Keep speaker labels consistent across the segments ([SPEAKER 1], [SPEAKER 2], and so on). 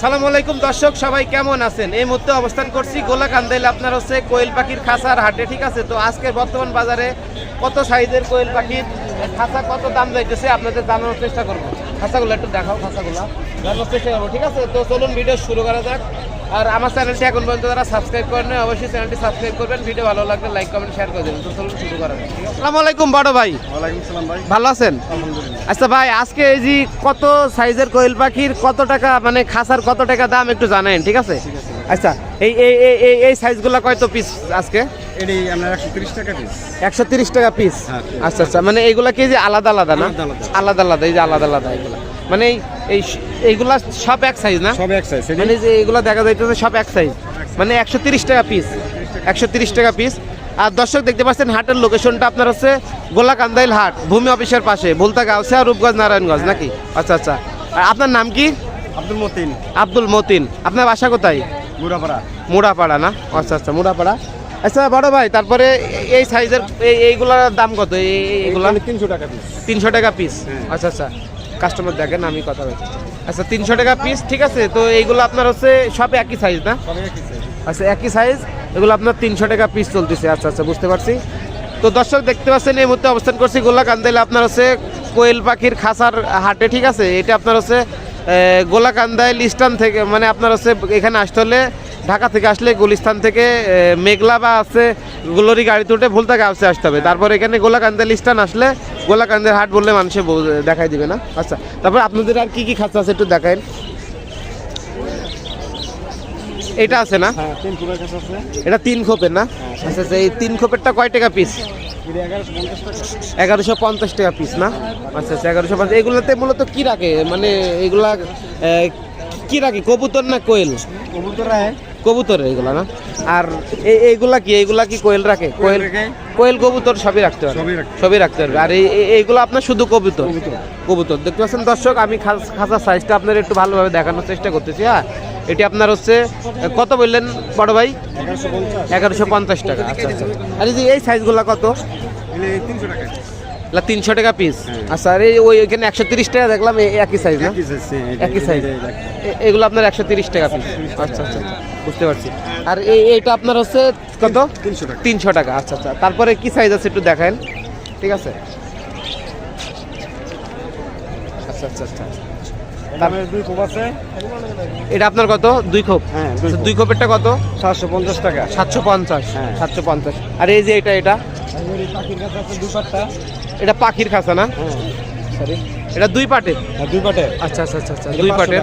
[SPEAKER 1] সালামু আলাইকুম দর্শক, সবাই কেমন আছেন? এই মুহূর্তে অবস্থান করছি গোলা কান্দাইলে আপনার হচ্ছে কোয়েল পাখির খাসার হাটে, ঠিক আছে? তো আজকে বর্তমান বাজারে কত সাইজের কোয়েল পাখির খাসা কত দাম যাইতেছে আপনাদের জানানোর চেষ্টা করব। খাসাগুলো একটু দেখাও খাসাগুলো জানানোর চেষ্টা করব ঠিক আছে? তো চলুন ভিডিও শুরু করা যাক। আর আমার চ্যানেলটি এখন পর্যন্ত তারা সাবস্ক্রাইব করেন অবশ্যই চ্যানেলটি সাবস্ক্রাইব করবেন। ভিডিও ভালো লাগলে লাইক কমেন্ট শেয়ার করে দেবেন। তো চলুন শুরু করা যাক। আসসালামু আলাইকুম বড় ভাই।
[SPEAKER 2] ওয়ালাইকুম সালাম ভাই।
[SPEAKER 1] ভালো আছেন?
[SPEAKER 2] আলহামদুলিল্লাহ।
[SPEAKER 1] আচ্ছা ভাই আজকে এই যে কত সাইজের কোয়েল পাখির কত টাকা মানে খাসার কত টাকা দাম একটু জানেন ঠিক আছে?
[SPEAKER 2] ঠিক আছে।
[SPEAKER 1] আচ্ছা এই এই এই এই সাইজগুলো কত পিস আজকে?
[SPEAKER 2] এটি আপনার একশো তিরিশ টাকা পিস
[SPEAKER 1] একশো তিরিশ টাকা পিস
[SPEAKER 2] হ্যাঁ।
[SPEAKER 1] আচ্ছা আচ্ছা মানে এইগুলা কি যে আলাদা আলাদা না?
[SPEAKER 2] আলাদা আলাদা।
[SPEAKER 1] এই যে আলাদা আলাদা এগুলা মানে এই এই এইগুলা সব এক সাইজ না?
[SPEAKER 2] সব এক সাইজ
[SPEAKER 1] মানে যে এগুলা দেখা যাইতেছে সব এক সাইজ মানে একশো তিরিশ টাকা পিস একশো তিরিশ টাকা পিস আর দর্শক দেখতে পাচ্ছেন হাটের লোকেশনটা আপনার হচ্ছে গোলাকান্দাইল হাট ভূমি অফিসের পাশে বলতা গাউসিয়া রূপগঞ্জ নারায়ণগঞ্জ নাকি? আচ্ছা আচ্ছা। আর আপনার নাম কি?
[SPEAKER 2] আব্দুল মতিন।
[SPEAKER 1] আব্দুল মতিন। আপনার বাসা কোথায়?
[SPEAKER 2] বুড়াপাড়া
[SPEAKER 1] মুড়াপাড়া না? আচ্ছা আচ্ছা মুড়াপাড়া। আচ্ছা বড় ভাই তারপরে এই সাইজের এই এইগুলার দাম কত? এই এই-
[SPEAKER 2] তিনশো টাকা পিস
[SPEAKER 1] তিনশো টাকা পিস
[SPEAKER 2] হ্যাঁ।
[SPEAKER 1] আচ্ছা আচ্ছা। কাস্টমার দেখেন আমি কথা বলছি। আচ্ছা তিনশো টাকা পিস ঠিক আছে? তো এইগুলো আপনার হচ্ছে সব একই সাইজ না? আচ্ছা একই সাইজ এগুলো আপনার তিনশো টাকা পিস চলতেছে। আচ্ছা আচ্ছা বুঝতে পারছি। তো দর্শক দেখতে পাচ্ছেন এই মুহূর্তে অবস্থান করছি গোলা কান্দাইলে আপনার হচ্ছে কোয়েল পাখির খাসার হাটে ঠিক আছে? এটা আপনার হচ্ছে গোলা লিস্টান থেকে মানে আপনার হচ্ছে এখানে আসতে হলে ঢাকা থেকে আসলে গুলিস্তান থেকে মেঘলা বা আছে গুলোরি গাড়ি তুটে ভুলতা গাছে আসতে হবে। তারপর এখানে গোলা লিস্টান আসলে গোলা কান্দাইল হাট বললে মানুষে দেখাই দিবে না। আচ্ছা তারপর আপনাদের আর কি কি খাসা আছে একটু দেখাইন এটা আছে না?
[SPEAKER 2] হ্যাঁ
[SPEAKER 1] এটা তিন খোপের না? আচ্ছা আচ্ছা এই তিন খোপেরটা কয় টাকা পিস
[SPEAKER 2] এগারোশো পঞ্চাশ টাকা
[SPEAKER 1] পিস না? আচ্ছা আচ্ছা এগারোশো পঞ্চাশ। এগুলোতে মূলত কি রাখে? মানে এগুলা কি রাখে? কবুতর না কোয়েল?
[SPEAKER 2] কবুতর
[SPEAKER 1] কবুতর এগুলা না? আর এই এইগুলা কি? এইগুলা কি কোয়েল রাখে? কোয়েল। কোয়েল কবুতর সবই রাখতে পারবে?
[SPEAKER 2] সবই রাখতে
[SPEAKER 1] পারবে। আর এই এই- এইগুলো আপনার শুধু কবুতর?
[SPEAKER 2] কবুতর।
[SPEAKER 1] দেখতে পাচ্ছেন দর্শক আমি খাস- সাইজটা আপনার একটু ভালোভাবে দেখানোর চেষ্টা করতেছি হ্যাঁ? এটি আপনার হচ্ছে কত বললেন বড় ভাই?
[SPEAKER 2] এগারোশো পঞ্চাশ
[SPEAKER 1] টাকা আচ্ছা আচ্ছা। আর এই যে এই সাইজগুলো কত?
[SPEAKER 2] তিনশো টাকা।
[SPEAKER 1] তিনশো টাকা পিস
[SPEAKER 2] হ্যাঁ।
[SPEAKER 1] আচ্ছা আর এই ওই এখানে একশো তিরিশ টাকা দেখলাম একই সাইজ না?
[SPEAKER 2] একই সাইজ
[SPEAKER 1] এগুলো আপনার একশো তিরিশ টাকা পিস আচ্ছা আচ্ছা বুঝতে পারছি। আর এই এইটা আপনার হচ্ছে কত?
[SPEAKER 2] তিনশো টাকা।
[SPEAKER 1] তিনশো টাকা আচ্ছা আচ্ছা। তারপরে কি সাইজ আছে একটু দেখেন ঠিক আছে? আচ্ছা আচ্ছা আচ্ছা।
[SPEAKER 2] দুই ফুল আছে।
[SPEAKER 1] এটা আপনার কত? দুই খোপ?
[SPEAKER 2] হ্যাঁ দুই
[SPEAKER 1] আচ্ছা, খোপেরটা কত?
[SPEAKER 2] সাতশো পঞ্চাশ টাকা।
[SPEAKER 1] সাতশো পঞ্চাশ।
[SPEAKER 2] হ্যাঁ।
[SPEAKER 1] সাতশো পঞ্চাশ। আর এই যে এটা এটা? এটা পাখির খাঁচা না?
[SPEAKER 2] হ্যাঁ
[SPEAKER 1] সরি এটা দুই পাটের
[SPEAKER 2] দুই পাটে।
[SPEAKER 1] আচ্ছা আচ্ছা আচ্ছা আচ্ছা দুই
[SPEAKER 2] 500
[SPEAKER 1] পাটের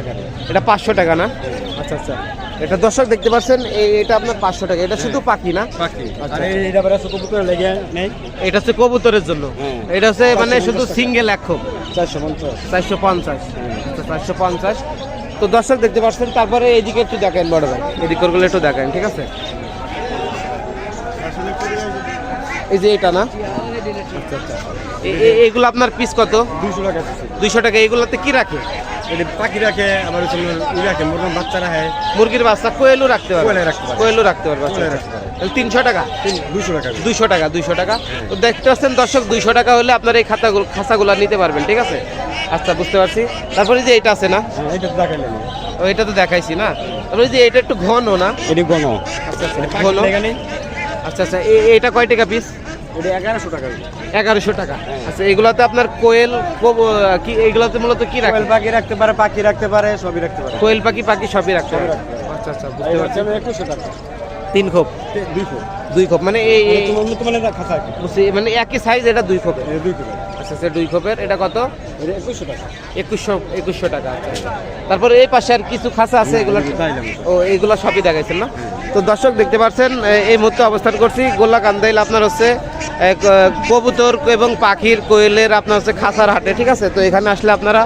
[SPEAKER 1] এটা পাঁচশো টাকা না? আচ্ছা আচ্ছা। এটা দর্শক দেখতে পাচ্ছেন এই- এটা আপনার পাঁচশো টাকা। এটা শুধু পাখি না? আচ্ছা।
[SPEAKER 2] লেগে
[SPEAKER 1] এটা হচ্ছে কবুতরের জন্য।
[SPEAKER 2] হ্যাঁ।
[SPEAKER 1] এটা হচ্ছে মানে শুধু সিঙ্গেল এক খোপ।
[SPEAKER 2] চারশো পঞ্চাশ।
[SPEAKER 1] চারশো পঞ্চাশ। আচ্ছা চারশো পঞ্চাশ। তো দর্শক দেখতে পাচ্ছেন তারপরে এদিকে একটু দেখেন বড় ভাই। এদিক করগুলো একটু দেখেন ঠিক আছে? এই যে এটা না? আচ্ছা আচ্ছা এ- এ- আপনার পিস কত?
[SPEAKER 2] দুইশো টাকা
[SPEAKER 1] দুইশো টাকা এইগুলোতে কি রাখে?
[SPEAKER 2] এটা পাখি রাখে আবার রাখে মুরগান বাচ্চা রাখে।
[SPEAKER 1] মুরগির বাচ্চা কোয়েলও রাখতে পারবে।
[SPEAKER 2] কোয়েলও রাখতে পারে।
[SPEAKER 1] কোয়েলও রাখতে পারবে আচ্ছা, আচ্ছা।
[SPEAKER 2] রাখতে পারে।
[SPEAKER 1] তাহলে তিনশো টাকা?
[SPEAKER 2] দুইশো টাকা।
[SPEAKER 1] দুইশো টাকা দুইশো টাকা। তো দেখতে পাচ্ছেন দর্শক দুইশো টাকা হলে আপনার এই খাতাগুলো খাঁচাগুলো নিতে পারবেন ঠিক আছে? আচ্ছা বুঝতে পারছি। তারপরে যে এটা আছে না?
[SPEAKER 2] হ্যাঁ এটা তো দেখাইলে
[SPEAKER 1] এটা তো দেখাইছি না। তারপরে যে এটা একটু ঘন না?
[SPEAKER 2] এটি গণ
[SPEAKER 1] আচ্ছা আচ্ছা ঘন আচ্ছা আচ্ছা এটা কয় টাকা পিস
[SPEAKER 2] এটা এগারোশো টাকা
[SPEAKER 1] এগারোশো টাকা। আচ্ছা এগুলাতে আপনার কোয়েল কি এগুলাতে মূলত কি রাখে
[SPEAKER 2] কোয়েল পাখি রাখতে পারে পাখি রাখতে পারে সবই রাখতে পারে।
[SPEAKER 1] কোয়েল পাখি পাখি সবই রাখতে পারে। আচ্ছা আচ্ছা
[SPEAKER 2] এই
[SPEAKER 1] বুঝতে পারছি।
[SPEAKER 2] একুশশো টাকা।
[SPEAKER 1] তিন খোপ?
[SPEAKER 2] দুই ফুট
[SPEAKER 1] দুই খোপ মানে এই মানে একই সাইজ এটা দুই খোপের? আচ্ছা আচ্ছা দুই খোপের এটা কত?
[SPEAKER 2] একুশশো টাকা।
[SPEAKER 1] একুশশো একুশশো টাকা আচ্ছা। তারপরে এই পাশে আর কিছু খাঁচা আছে এগুলো ও এইগুলো সবই দেখাইছেন না? তো দর্শক দেখতে পাচ্ছেন এই মুহূর্তে অবস্থান করছি। গোল্লা কান্দাইল আপনার হচ্ছে এক, কবুতর এবং পাখির কোয়েলের আপনার হচ্ছে খাসার হাটে ঠিক আছে? তো এখানে আসলে আপনারা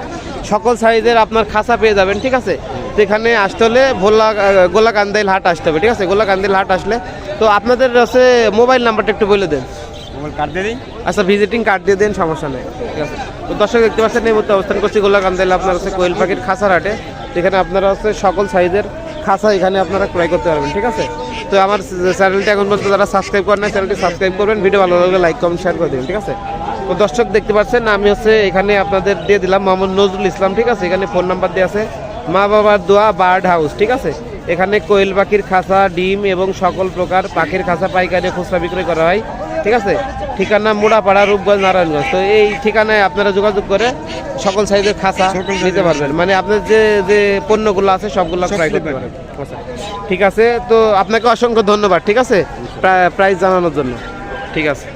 [SPEAKER 1] সকল সাইজের আপনার খাঁচা পেয়ে যাবেন ঠিক আছে? তো এখানে আসতে হলে ভোলা গোল্লা কান্দাইল হাট আসতে হবে ঠিক আছে? গোল্লা কান্দাইল হাট আসলে তো আপনাদের হচ্ছে মোবাইল নাম্বারটা একটু বলে দেন।
[SPEAKER 2] মোবাইল কার্ড দিয়ে দিই?
[SPEAKER 1] আচ্ছা ভিজিটিং কার্ড দিয়ে দেন সমস্যা নেই ঠিক আছে? তো দর্শক দেখতে পাচ্ছেন এই মুহূর্তে অবস্থান করছি গোল্লা কান্দাইল আপনার হচ্ছে কোয়েল পাখির খাসার হাটে। এখানে আপনারা হচ্ছে সকল সাইজের খাঁচা এখানে আপনারা ক্রয় করতে পারবেন, ঠিক আছে? তো আমার চ্যানেলটি এখন পর্যন্ত যারা সাবস্ক্রাইব করেন না চ্যানেলটি সাবস্ক্রাইব করবেন, ভিডিও ভালো লাগলে লাইক, কমেন্ট শেয়ার করে দেবেন, ঠিক আছে? তো দর্শক দেখতে পাচ্ছেন, আমি হচ্ছে এখানে আপনাদের দিয়ে দিলাম মোহাম্মদ নজরুল ইসলাম, ঠিক আছে? এখানে ফোন নাম্বার দিয়ে আছে, মা বাবার দোয়া বার্ড হাউস ঠিক আছে? এখানে কোয়েল পাখির খাঁচা ডিম এবং সকল প্রকার পাখির খাঁচা পাইকারি খুচরা বিক্রয় করা হয়। ঠিক আছে? ঠিকানা মুড়াপাড়া রূপগঞ্জ নারায়ণগঞ্জ। তো এই ঠিকানায় আপনারা যোগাযোগ করে সকল সাইজের খাঁচা নিতে পারবেন। মানে আপনার যে যে পণ্যগুলো আছে সবগুলো
[SPEAKER 2] সব
[SPEAKER 1] ক্রয় করতে পারবেন। ঠিক আছে? তো আপনাকে অসংখ্য ধন্যবাদ ঠিক আছে? প্রাইস জানানোর জন্য। ঠিক আছে?